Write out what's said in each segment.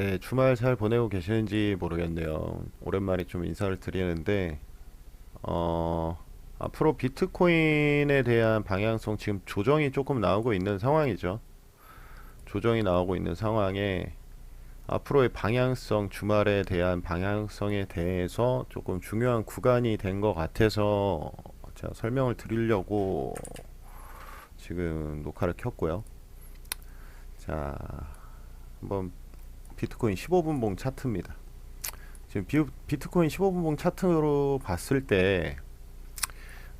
네, 주말 잘 보내고 계시는지 모르겠네요. 오랜만에 좀 인사를 드리는데, 어, 앞으로 비트코인에 대한 방향성 지금 조정이 조금 나오고 있는 상황이죠. 조정이 나오고 있는 상황에 앞으로의 방향성, 주말에 대한 방향성에 대해서 조금 중요한 구간이 된 것 같아서 제가 설명을 드리려고 지금 녹화를 켰고요. 자, 한번 비트코인 15분봉 차트입니다. 지금 비, 비트코인 15분봉 차트로 봤을 때,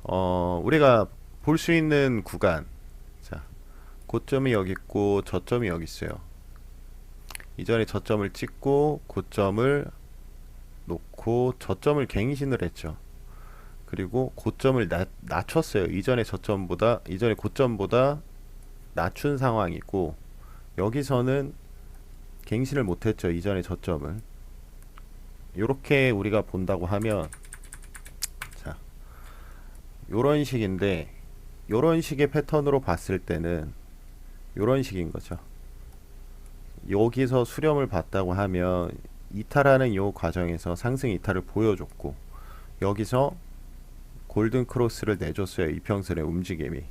어, 우리가 볼 수 있는 구간, 자, 고점이 여기 있고 저점이 여기 있어요. 이전에 저점을 찍고 고점을 놓고 저점을 갱신을 했죠. 그리고 고점을 낮, 낮췄어요. 이전에 저점보다 이전에 고점보다 낮춘 상황이고 여기서는 갱신을 못했죠. 이전에 저점을 이렇게 우리가 본다고 하면 자 요런 식인데 요런 식의 패턴으로 봤을 때는 요런 식인 거죠. 여기서 수렴을 봤다고 하면 이탈하는 요 과정에서 상승 이탈을 보여줬고 여기서 골든 크로스를 내줬어요. 이평선의 움직임이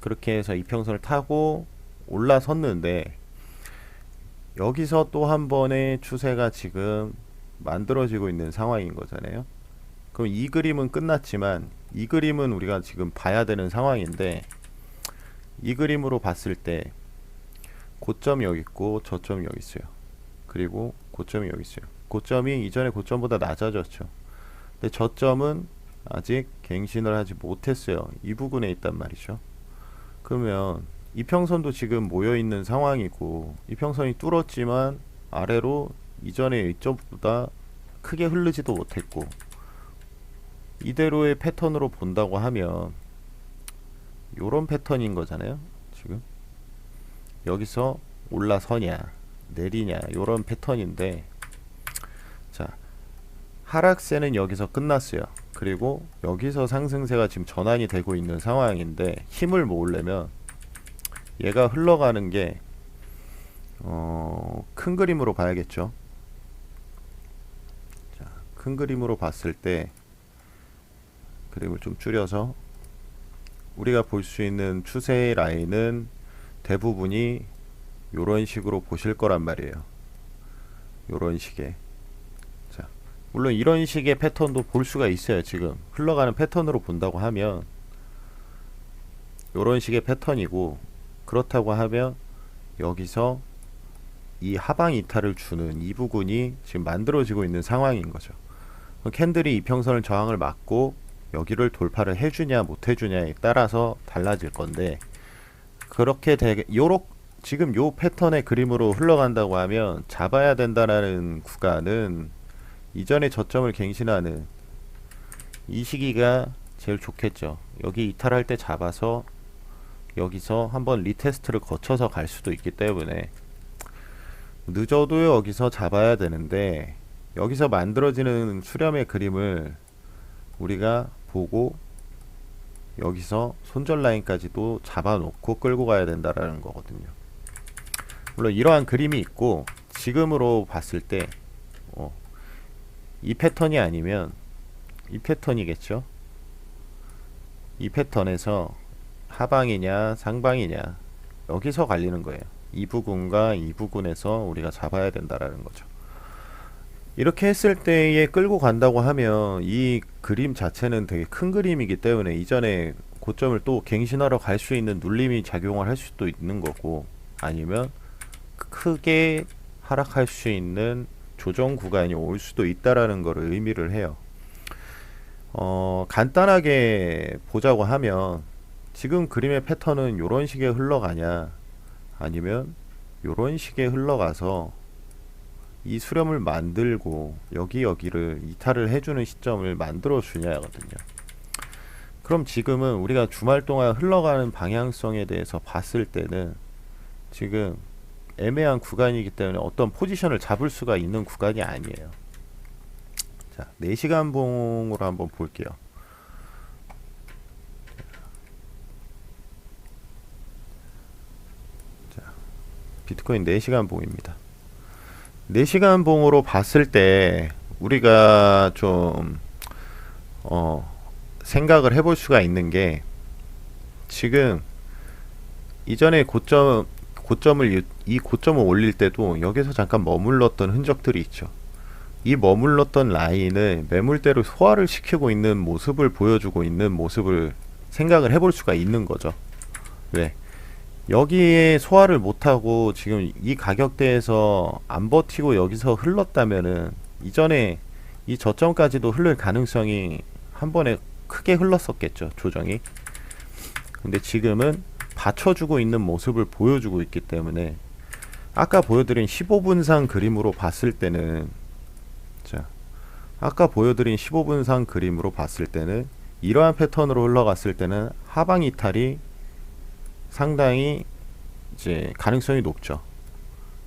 그렇게 해서 이평선을 타고 올라섰는데 여기서 또 한 번의 추세가 지금 만들어지고 있는 상황인 거잖아요. 그럼 이 그림은 끝났지만 이 그림은 우리가 지금 봐야 되는 상황인데 이 그림으로 봤을 때 고점이 여기 있고 저점이 여기 있어요. 그리고 고점이 여기 있어요. 고점이 이전에 고점보다 낮아졌죠. 근데 저점은 아직 갱신을 하지 못했어요. 이 부분에 있단 말이죠. 그러면 이평선도 지금 모여 있는 상황이고 이평선이 뚫었지만 아래로 이전에 이점보다 크게 흐르지도 못했고 이대로의 패턴으로 본다고 하면 요런 패턴인 거잖아요. 지금 여기서 올라서냐 내리냐 요런 패턴인데 자 하락세는 여기서 끝났어요. 그리고 여기서 상승세가 지금 전환이 되고 있는 상황인데 힘을 모으려면 얘가 흘러가는 게 어, 큰 그림으로 봐야겠죠. 자, 큰 그림으로 봤을 때 그림을 좀 줄여서 우리가 볼 수 있는 추세 라인은 대부분이 요런 식으로 보실 거란 말이에요. 요런 식의 자, 물론 이런 식의 패턴도 볼 수가 있어요. 지금 흘러가는 패턴으로 본다고 하면 요런 식의 패턴이고 그렇다고 하면 여기서 이 하방 이탈을 주는 이 부분이 지금 만들어지고 있는 상황인 거죠. 캔들이 이평선을 저항을 막고 여기를 돌파를 해주냐 못 해주냐에 따라서 달라질 건데 그렇게 되게 요렇 지금 요 패턴의 그림으로 흘러간다고 하면 잡아야 된다라는 구간은 이전에 저점을 갱신하는 이 시기가 제일 좋겠죠. 여기 이탈할 때 잡아서 여기서 한번 리테스트를 거쳐서 갈 수도 있기 때문에 늦어도 여기서 잡아야 되는데 여기서 만들어지는 수렴의 그림을 우리가 보고 여기서 손절 라인까지도 잡아놓고 끌고 가야 된다라는 거거든요. 물론 이러한 그림이 있고 지금으로 봤을 때 어, 이 패턴이 아니면 이 패턴이겠죠. 이 패턴에서 하방이냐 상방이냐 여기서 갈리는 거예요. 이 부분과 이 부분에서 우리가 잡아야 된다라는 거죠. 이렇게 했을 때에 끌고 간다고 하면 이 그림 자체는 되게 큰 그림이기 때문에 이전에 고점을 또 갱신하러 갈 수 있는 눌림이 작용을 할 수도 있는 거고 아니면 크게 하락할 수 있는 조정 구간이 올 수도 있다라는 거를 의미를 해요. 어, 간단하게 보자고 하면 지금 그림의 패턴은 이런 식의 흘러가냐 아니면 이런 식의 흘러가서 이 수렴을 만들고 여기 여기를 이탈을 해주는 시점을 만들어 주냐거든요. 그럼 지금은 우리가 주말 동안 흘러가는 방향성에 대해서 봤을 때는 지금 애매한 구간이기 때문에 어떤 포지션을 잡을 수가 있는 구간이 아니에요. 자, 4시간 봉으로 한번 볼게요. 비트코인 4시간 봉입니다. 4시간 봉으로 봤을 때 우리가 좀 어, 생각을 해볼 수가 있는 게 지금 이전에 고점 고점을 유- 이 고점을 올릴 때도 여기서 잠깐 머물렀던 흔적들이 있죠. 이 머물렀던 라인을 매물대로 소화를 시키고 있는 모습을 보여주고 있는 모습을 생각을 해볼 수가 있는 거죠. 왜? 여기에 소화를 못하고 지금 이 가격대에서 안 버티고 여기서 흘렀다면은 이전에 이 저점까지도 흐를 가능성이 한 번에 크게 흘렀었겠죠, 조정이. 근데 지금은 받쳐주고 있는 모습을 보여주고 있기 때문에 아까 보여드린 15분상 그림으로 봤을 때는 자 아까 보여드린 15분상 그림으로 봤을 때는 이러한 패턴으로 흘러갔을 때는 하방 이탈이 상당히 이제 가능성이 높죠.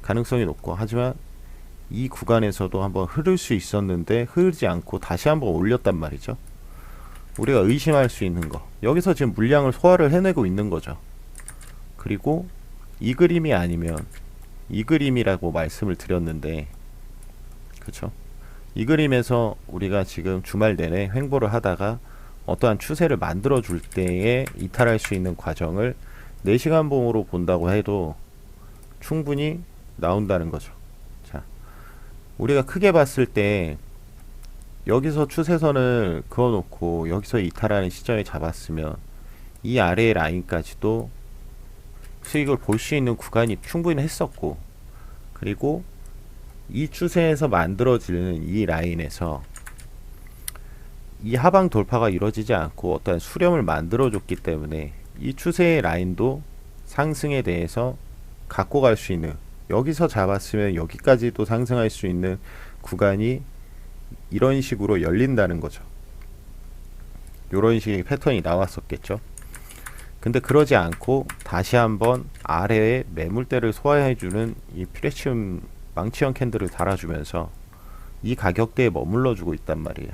가능성이 높고 하지만 이 구간에서도 한번 흐를 수 있었는데 흐르지 않고 다시 한번 올렸단 말이죠. 우리가 의심할 수 있는 거 여기서 지금 물량을 소화를 해내고 있는 거죠. 그리고 이 그림이 아니면 이 그림이라고 말씀을 드렸는데 그쵸? 이 그림에서 우리가 지금 주말 내내 횡보를 하다가 어떠한 추세를 만들어 줄 때에 이탈할 수 있는 과정을 4시간 봉으로 본다고 해도 충분히 나온다는 거죠. 자, 우리가 크게 봤을 때 여기서 추세선을 그어놓고 여기서 이탈하는 시점에 잡았으면 이 아래의 라인까지도 수익을 볼 수 있는 구간이 충분히 했었고 그리고 이 추세에서 만들어지는 이 라인에서 이 하방 돌파가 이루어지지 않고 어떤 수렴을 만들어줬기 때문에 이 추세의 라인도 상승에 대해서 갖고 갈 수 있는 여기서 잡았으면 여기까지도 상승할 수 있는 구간이 이런 식으로 열린다는 거죠. 이런 식의 패턴이 나왔었겠죠. 근데 그러지 않고 다시 한번 아래에 매물대를 소화해주는 이 프레시움 망치형 캔들을 달아주면서 이 가격대에 머물러주고 있단 말이에요.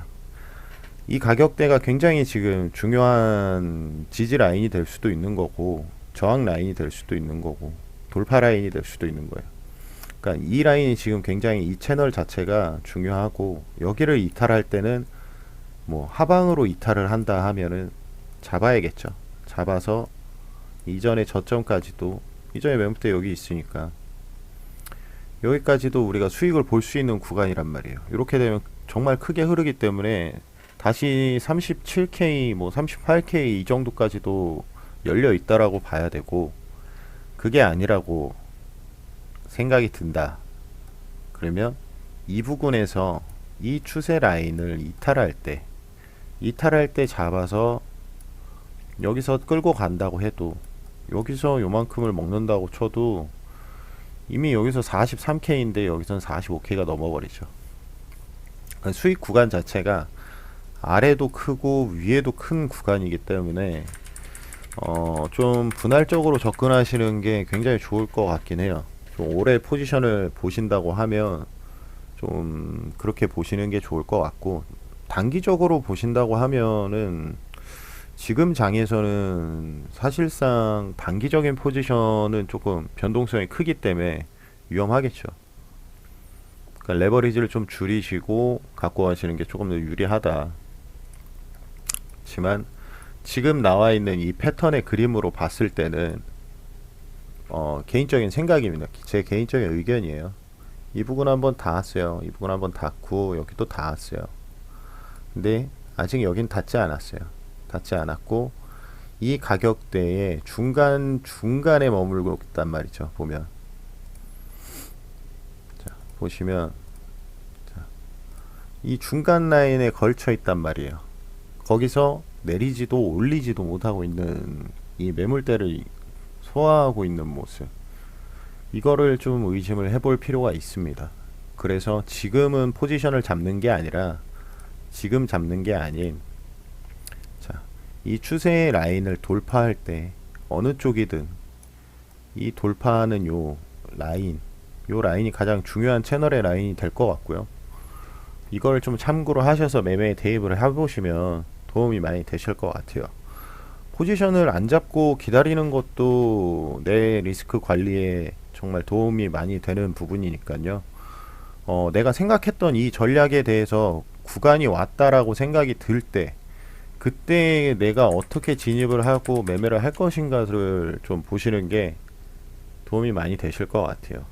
이 가격대가 굉장히 지금 중요한 지지 라인이 될 수도 있는 거고 저항 라인이 될 수도 있는 거고 돌파 라인이 될 수도 있는 거예요. 그러니까 이 라인이 지금 굉장히 이 채널 자체가 중요하고 여기를 이탈할 때는 뭐 하방으로 이탈을 한다 하면은 잡아야겠죠. 잡아서 이전의 저점까지도 이전에 매물대 여기 있으니까 여기까지도 우리가 수익을 볼 수 있는 구간이란 말이에요. 이렇게 되면 정말 크게 흐르기 때문에 다시 37K, 뭐 38K 이 정도까지도 열려 있다라고 봐야 되고 그게 아니라고 생각이 든다. 그러면 이 부분에서 이 추세 라인을 이탈할 때 이탈할 때 잡아서 여기서 끌고 간다고 해도 여기서 요만큼을 먹는다고 쳐도 이미 여기서 43K인데 여기선 45K가 넘어버리죠. 그러니까 수익 구간 자체가 아래도 크고 위에도 큰 구간이기 때문에 어, 좀 분할적으로 접근하시는 게 굉장히 좋을 것 같긴 해요. 좀 오래 포지션을 보신다고 하면 좀 그렇게 보시는 게 좋을 것 같고 단기적으로 보신다고 하면은 지금 장에서는 사실상 단기적인 포지션은 조금 변동성이 크기 때문에 위험하겠죠. 그러니까 레버리지를 좀 줄이시고 갖고 가시는 게 조금 더 유리하다. 지만 지금 나와 있는 이 패턴의 그림으로 봤을 때는 어, 개인적인 생각입니다. 제 개인적인 의견이에요. 이 부분 한번 닿았어요. 이 부분 한번 닿고 여기도 닿았어요. 근데 아직 여긴 닿지 않았어요. 닿지 않았고 이 가격대의 중간 중간에 머물고 있단 말이죠. 보면 자 보시면 자, 이 중간 라인에 걸쳐 있단 말이에요. 거기서 내리지도 올리지도 못하고 있는 이 매물대를 소화하고 있는 모습. 이거를 좀 의심을 해볼 필요가 있습니다. 그래서 지금은 포지션을 잡는 게 아니라 지금 잡는 게 아닌 자, 이 추세의 라인을 돌파할 때 어느 쪽이든 이 돌파하는 요 라인, 요 라인이 가장 중요한 채널의 라인이 될 것 같고요. 이걸 좀 참고로 하셔서 매매에 대입을 해보시면 도움이 많이 되실 것 같아요. 포지션을 안 잡고 기다리는 것도 내 리스크 관리에 정말 도움이 많이 되는 부분이니까요. 어, 내가 생각했던 이 전략에 대해서 구간이 왔다라고 생각이 들 때 그때 내가 어떻게 진입을 하고 매매를 할 것인가를 좀 보시는 게 도움이 많이 되실 것 같아요.